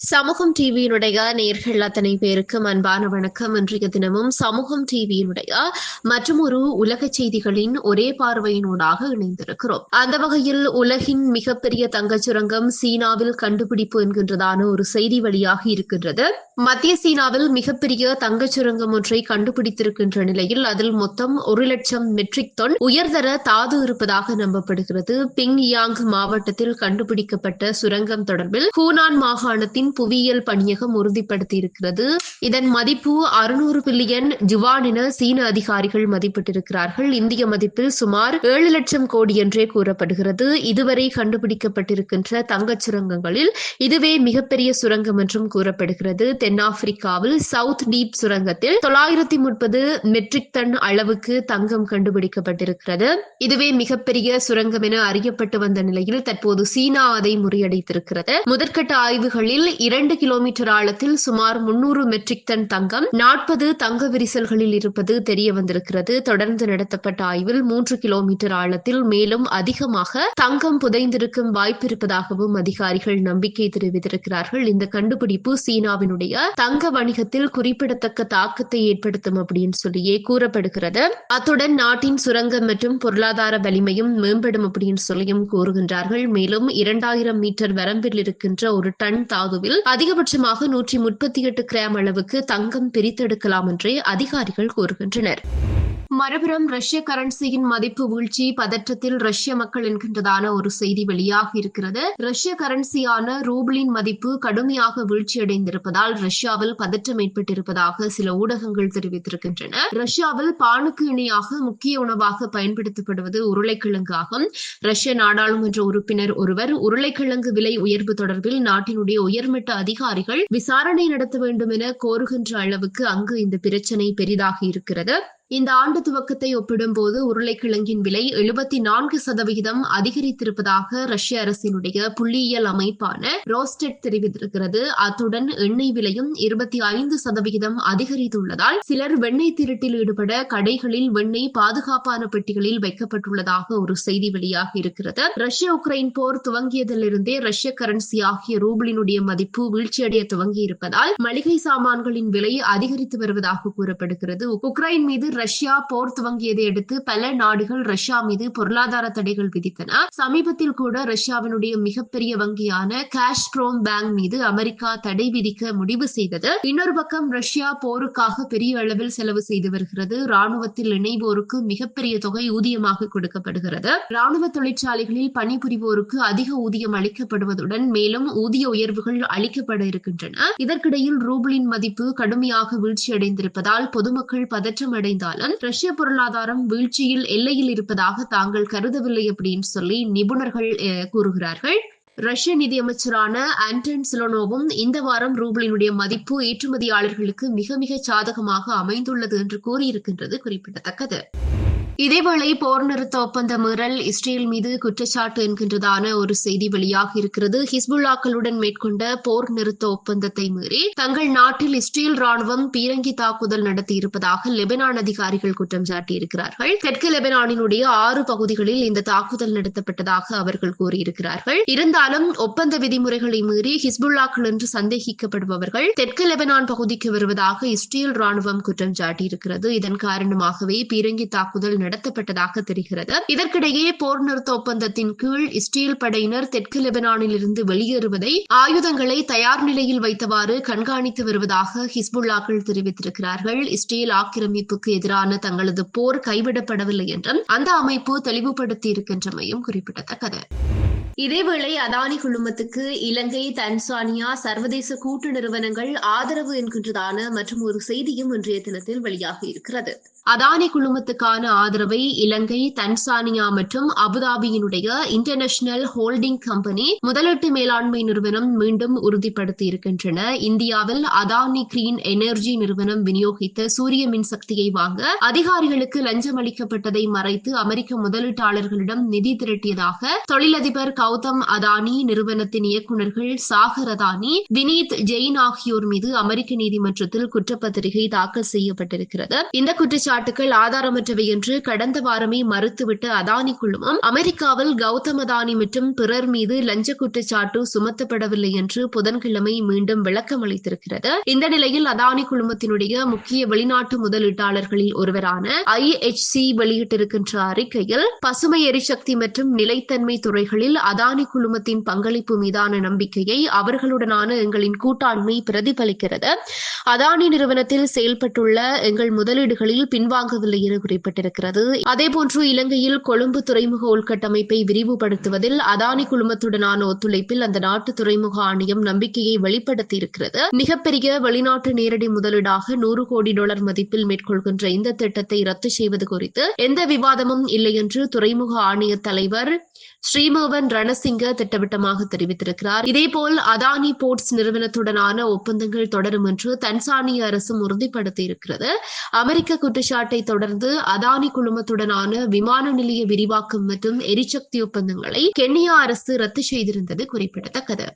சமூகம் டிவியினுடைய நேர்கள் அத்தனை பேருக்கும் அன்பான வணக்கம். இன்றைய தினமும் சமூகம் டிவியினுடைய மற்றும் ஒரு உலக செய்திகளின் ஒரே பார்வையினூடாக இணைந்திருக்கிறோம். அந்த வகையில் உலகின் மிகப்பெரிய தங்கச் சுரங்கம் சீனாவில் கண்டுபிடிப்பு என்கின்றதான ஒரு செய்தி வழியாக இருக்கின்றது. மத்திய சீனாவில் மிகப்பெரிய தங்கச் சுரங்கம் ஒன்றை கண்டுபிடித்திருக்கின்ற நிலையில் அதில் மொத்தம் ஒரு லட்சம் மெட்ரிக் தொன் உயர்தர தாது இருப்பதாக நம்பப்படுகிறது. பிங் யாங் மாவட்டத்தில் கண்டுபிடிக்கப்பட்ட சுரங்கம் தொடர்பில் ஹூனான் மாகாணத்தின் புவியியல் பணியகம் உறுதிப்படுத்தியிருக்கிறது. இதன் மதிப்பு அறுநூறு பில்லியன் ஜுவான் என சீன அதிகாரிகள் மதிப்பிட்டிருக்கிறார்கள். இந்திய மதிப்பில் சுமார் ஏழு லட்சம் கோடி என்றே கூறப்படுகிறது. இதுவரை கண்டுபிடிக்கப்பட்டிருக்கின்ற தங்கச் சுரங்கங்களில் இதுவே மிகப்பெரிய சுரங்கம் என்றும் கூறப்படுகிறது. தென்னாப்பிரிக்காவில் சவுத் டீப் சுரங்கத்தில் தொள்ளாயிரத்தி முப்பது மெட்ரிக் டன் அளவுக்கு தங்கம் கண்டுபிடிக்கப்பட்டிருக்கிறது. இதுவே மிகப்பெரிய சுரங்கம் என அறியப்பட்டு வந்த நிலையில் தற்போது சீனா அதை முறியடித்திருக்கிறது. முதற்கட்ட ஆய்வுகளில் இரண்டு கிலோமீட்டர் ஆழத்தில் சுமார் முன்னூறு மெட்ரிக் டன் தங்கம் நாற்பது தங்க விரிசல்களில் இருப்பது தெரிய வந்திருக்கிறது தொடர்ந்து நடத்தப்பட்ட ஆய்வில் மூன்று கிலோமீட்டர் ஆழத்தில் மேலும் அதிகமாக தங்கம் புதைந்திருக்கும் வாய்ப்பு இருப்பதாகவும் அதிகாரிகள் நம்பிக்கை தெரிவித்திருக்கிறார்கள். இந்த கண்டுபிடிப்பு சீனாவினுடைய தங்க வணிகத்தில் குறிப்பிடத்தக்க தாக்கத்தை ஏற்படுத்தும் அப்படின்னு சொல்லியே கூறப்படுகிறது. அத்துடன் நாட்டின் சுரங்கம் மற்றும் பொருளாதார வலிமையும் மேம்படும் அப்படின்னு சொல்லியும் கூறுகின்றார்கள். மேலும் இரண்டாயிரம் மீட்டர் வரம்பில் இருக்கின்ற ஒரு டன் தாதுவில் அதிகபட்சமாக நூற்றி முப்பத்தி எட்டு கிராம் அளவுக்கு தங்கம் பிரித்தெடுக்கலாம் என்றே அதிகாரிகள் கூறுகின்றனர். மறுபுறம் ரஷ்ய கரன்சியின் மதிப்பு வீழ்ச்சி பதற்றத்தில் ரஷ்ய மக்கள் என்கின்றதான ஒரு செய்தி வெளியாக இருக்கிறது. ரஷ்ய கரன்சியான ரூபிளின் மதிப்பு கடுமையாக வீழ்ச்சியடைந்திருப்பதால் ரஷ்யாவில் பதற்றம் ஏற்பட்டிருப்பதாக சில ஊடகங்கள் தெரிவித்திருக்கின்றன. ரஷ்யாவில் பானுக்கு இணையாக முக்கிய உணவாக பயன்படுத்தப்படுவது உருளைக்கிழங்கு ஆகும். ரஷ்ய நாடாளுமன்ற உறுப்பினர் ஒருவர் உருளைக்கிழங்கு விலை உயர்வு தொடர்பில் நாட்டினுடைய உயர்மட்ட அதிகாரிகள் விசாரணை நடத்த வேண்டும் என கோருகின்ற அளவுக்கு அங்கு இந்த பிரச்சனை பெரிதாக இருக்கிறது. இந்த ஆண்டு துவக்கத்தை ஒப்பிடும்போது உருளைக்கிழங்கின் விலை எழுபத்தி நான்கு சதவிகிதம் அதிகரித்திருப்பதாக ரஷ்ய அரசினுடைய புள்ளியியல் அமைப்பான ரோஸ்டெட் தெரிவித்திருக்கிறது. அத்துடன் எண்ணெய் விலையும் இருபத்தி ஐந்து சதவிகிதம் அதிகரித்துள்ளதால் சிலர் வெண்ணெய் திருட்டில் ஈடுபட கடைகளில் வெண்ணெய் பாதுகாப்பான பெட்டிகளில் வைக்கப்பட்டுள்ளதாக ஒரு செய்தி வெளியாக இருக்கிறது. ரஷ்ய உக்ரைன் போர் துவங்கியதிலிருந்தே ரஷ்ய கரன்சி ஆகிய ரூபிளினுடைய மதிப்பு வீழ்ச்சியடைய துவங்கி இருப்பதால் மளிகை சாமான்களின் விலை அதிகரித்து வருவதாக கூறப்படுகிறது. உக்ரைன் மீது ரஷ்யா போர் துவங்கியதை அடுத்து பல நாடுகள் ரஷ்யா மீது பொருளாதார தடைகள் விதித்தன. சமீபத்தில் கூட ரஷ்யாவினுடைய மிகப்பெரிய வங்கியான காஷ்ப்ரோம் பேங்க் மீது அமெரிக்கா தடை விதிக்க முடிவு செய்தது. இன்னொரு பக்கம் ரஷ்யா போருக்காக பெரிய அளவில் செலவு செய்து வருகிறது. ராணுவத்தில் இணைவோருக்கு மிகப்பெரிய தொகை ஊதியமாக கொடுக்கப்படுகிறது. ராணுவ தொழிற்சாலைகளில் பணிபுரிவோருக்கு அதிக ஊதியம் அளிக்கப்படுவதுடன் மேலும் ஊதிய உயர்வுகள் அளிக்கப்பட இருக்கின்றன. இதற்கிடையில் ரூபிளின் மதிப்பு கடுமையாக வீழ்ச்சியடைந்திருப்பதால் பொதுமக்கள் பதற்றம் அடைந்த இருந்தாலும் ரஷ்ய பொருளாதாரம் வீழ்ச்சியில் எல்லையில் இருப்பதாக தாங்கள் கருதவில்லை அப்படின்னு சொல்லி நிபுணர்கள் கூறுகிறார்கள். ரஷ்ய நிதியமைச்சரான ஆண்டன் சிலோனோவும் இந்த வாரம் ரூபலினுடைய மதிப்பு ஏற்றுமதியாளர்களுக்கு மிக மிக சாதகமாக அமைந்துள்ளது என்று கூறியிருக்கின்றது குறிப்பிடத்தக்கது. இதேவேளை போர் நிறுத்த ஒப்பந்த மீறல் இஸ்ரேல் மீது குற்றச்சாட்டு என்கின்றதான ஒரு செய்தி வெளியாக இருக்கிறது. ஹிஸ்புல்லாக்களுடன் மேற்கொண்ட போர் நிறுத்த ஒப்பந்தத்தை மீறி தங்கள் நாட்டில் இஸ்ரேல் ராணுவம் பீரங்கி தாக்குதல் நடத்தியிருப்பதாக லெபனான் அதிகாரிகள் குற்றம் சாட்டியிருக்கிறார்கள். தெற்கு லெபனானினுடைய ஆறு பகுதிகளில் இந்த தாக்குதல் நடத்தப்பட்டதாக அவர்கள் கூறியிருக்கிறார்கள். இருந்தாலும் ஒப்பந்த விதிமுறைகளை மீறி ஹிஸ்புல்லாக்கள் என்று சந்தேகிக்கப்படுபவர்கள் தெற்கு லெபனான் பகுதிக்கு வருவதாக இஸ்ரேல் ராணுவம் குற்றம் சாட்டியிருக்கிறது. இதன் காரணமாகவே பீரங்கி தாக்குதல் நடத்தப்பட்டதாக தெரிகிறது. இதற்கிடையே போர் நிறுத்த ஒப்பந்தத்தின் கீழ் இஸ்ரேல் படையினர் தெற்கு லெபனானில் இருந்து வெளியேறுவதை ஆயுதங்களை தயார் நிலையில் வைத்தவாறு கண்காணித்து வருவதாக ஹிஸ்புல்லாக்கள் தெரிவித்திருக்கிறார்கள். இஸ்ரேல் ஆக்கிரமிப்புக்கு எதிரான தங்களது போர் கைவிடப்படவில்லை என்றும் அந்த அமைப்பு தெளிவுபடுத்தி இருக்கின்றமையும் குறிப்பிடத்தக்கது. இதேவேளை அதானி குழுமத்துக்கு இலங்கை தன்சானியா சர்வதேச கூட்டு நிறுவனங்கள் ஆதரவு என்கின்றதான மற்றும் ஒரு செய்தியும் இன்றைய தினத்தில் வெளியாகி இருக்கிறது. அதானி குழுமத்துக்கான ஆதரவு ஆதரவை இலங்கை தன்சானியா மற்றும் அபுதாபியினுடைய இன்டர்நேஷனல் ஹோல்டிங் கம்பெனி முதலீட்டு மேலாண்மை நிறுவனம் மீண்டும் உறுதிப்படுத்தி இருக்கின்றன இந்தியாவில் அதானி கிரீன் எனர்ஜி நிறுவனம் விநியோகித்த சூரிய மின்சக்தியை வாங்க அதிகாரிகளுக்கு லஞ்சம் அளிக்கப்பட்டதை மறைத்து அமெரிக்க முதலீட்டாளர்களிடம் நிதி திரட்டியதாக தொழிலதிபர் கௌதம் அதானி நிறுவனத்தின் இயக்குநர்கள் சாகர் அதானி வினீத் ஜெயின் ஆகியோர் மீது அமெரிக்க நீதிமன்றத்தில் குற்றப்பத்திரிகை தாக்கல் செய்யப்பட்டிருக்கிறது. இந்த குற்றச்சாட்டுகள் ஆதாரமற்றவை என்று கடந்த வாரமே மறுத்துவிட்ட அதானி குழுமம் அமெரிக்காவில் கௌதம் அதானி மற்றும் பிறர் மீது லஞ்ச குற்றச்சாட்டு சுமத்தப்படவில்லை என்று புதன்கிழமை மீண்டும் விளக்கம் அளித்திருக்கிறது. இந்த நிலையில் அதானி குழுமத்தினுடைய முக்கிய வெளிநாட்டு முதலீட்டாளர்களில் ஒருவரான ஐஎச்சி வெளியிட்டிருக்கின்ற அறிக்கையில் பசுமை எரிசக்தி மற்றும் நிலைத்தன்மை துறைகளில் அதானி குழுமத்தின் பங்களிப்பு மீதான நம்பிக்கையை அவர்களுடனான எங்களின் கூட்டாண்மை பிரதிபலிக்கிறது. அதானி நிறுவனத்தில் செயல்பட்டுள்ள எங்கள் முதலீடுகளில் பின்வாங்கவில்லை என குறிப்பிட்டிருக்கிறது. அதேபோன்று இலங்கையில் கொழும்பு துறைமுக உள்கட்டமைப்பை விரிவுபடுத்துவதில் அதானி குழுமத்துடனான ஒத்துழைப்பில் அந்த நாட்டு துறைமுக ஆணையம் நம்பிக்கையை வெளிப்படுத்தியிருக்கிறது. மிகப்பெரிய வெளிநாட்டு நேரடி முதலீடாக நூறு கோடி டாலர் மதிப்பில் மேற்கொள்கின்ற இந்த திட்டத்தை ரத்து செய்வது குறித்து எந்த விவாதமும் இல்லை என்று துறைமுக ஆணைய தலைவர் ஸ்ரீமோகன் ரணசிங்க திட்டவட்டமாக தெரிவித்திருக்கிறார். இதேபோல் அதானி போர்ட்ஸ் நிறுவனத்துடனான ஒப்பந்தங்கள் தொடரும் என்று தன்சானிய அரசும் உறுதிப்படுத்தியிருக்கிறது. அமெரிக்க குற்றச்சாட்டை தொடர்ந்து அதானி குழுமத்துடனான விமான நிலைய விரிவாக்கம் மற்றும் எரிசக்தி ஒப்பந்தங்களை கென்யா அரசு ரத்து செய்திருந்தது குறிப்பிடத்தக்கது.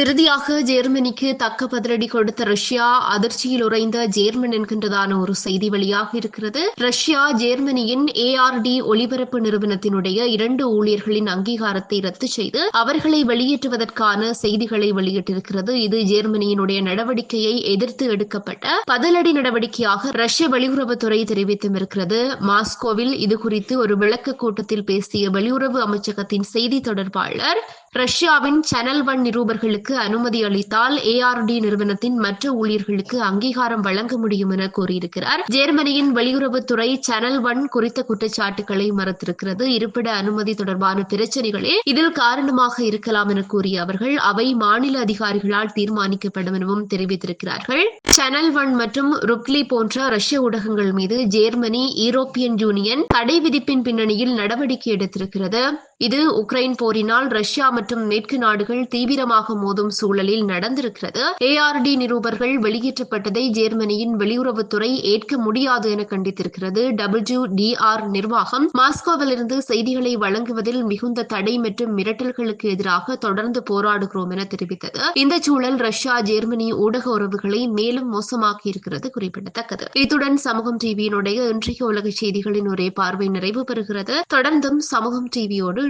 இறுதியாக ஜெர்மனிக்கு தக்க பதிலடி கொடுத்த ரஷ்யா அதிர்ச்சியில் உறைந்த ஜேர்மன் என்கின்றதான ஒரு செய்தி வெளியாக இருக்கிறது. ரஷ்யா ஜேர்மனியின் ஏஆர்டி ஒலிபரப்பு நிறுவனத்தினுடைய இரண்டு ஊழியர்களின் அங்கீகாரத்தை ரத்து செய்து அவர்களை வெளியேற்றுவதற்கான செய்திகளை வெளியிட்டிருக்கிறது. இது ஜேர்மனியினுடைய நடவடிக்கையை எதிர்த்து எடுக்கப்பட்ட பதிலடி நடவடிக்கையாக ரஷ்ய வெளியுறவுத்துறை தெரிவித்தும் இருக்கிறது மாஸ்கோவில் இது குறித்து ஒரு விளக்க கூட்டத்தில் பேசிய வெளியுறவு அமைச்சகத்தின் செய்தி தொடர்பாளர் ரஷ்யாவின் சேனல் ஒன் நிருபர்களுக்கு அனுமதி அளித்தால் ஏஆர்டி நிறுவனத்தின் மற்ற ஊழியர்களுக்கு அங்கீகாரம் வழங்க முடியும் என கூறியிருக்கிறார். ஜெர்மனியின் வெளியுறவுத்துறை சேனல் ஒன் குறித்த குற்றச்சாட்டுகளை மறுத்திருக்கிறது. இருப்பிட அனுமதி தொடர்பான பிரச்சனைகளே இதில் காரணமாக இருக்கலாம் என கூறிய அவர்கள் அவை மாநில அதிகாரிகளால் தீர்மானிக்கப்படும் எனவும் தெரிவித்திருக்கிறார்கள். சேனல் ஒன் மற்றும் ருப்லி போன்ற ரஷ்ய ஊடகங்கள் மீது ஜெர்மனி யூரோப்பியன் யூனியன் தடை விதிப்பின் பின்னணியில் நடவடிக்கை எடுத்திருக்கிறது. இது உக்ரைன் போரினால் ரஷ்யா மற்றும் மேற்கு நாடுகள் தீவிரமாக மோதும் சூழலில் நடந்திருக்கிறது. ஏஆர்டி நிருபர்கள் வெளியேற்றப்பட்டதை ஜெர்மனியின் வெளியுறவுத்துறை ஏற்க முடியாது என கண்டித்திருக்கிறது. டபிள்யூ டிஆர் நிர்வாகம் மாஸ்கோவிலிருந்து செய்திகளை வழங்குவதில் மிகுந்த தடை மற்றும் மிரட்டல்களுக்கு எதிராக தொடர்ந்து போராடுகிறோம் என தெரிவித்தது. இந்த சூழல் ரஷ்யா ஜெர்மனி ஊடக உறவுகளை மேலும் மோசமாக்கி இருக்கிறது குறிப்பிடத்தக்கது. இத்துடன் சமூகம் டிவியினுடைய இன்றைய உலக செய்திகளின் ஒரே பார்வை நிறைவு பெறுகிறது. தொடர்ந்தும் சமூகம் டிவியோடு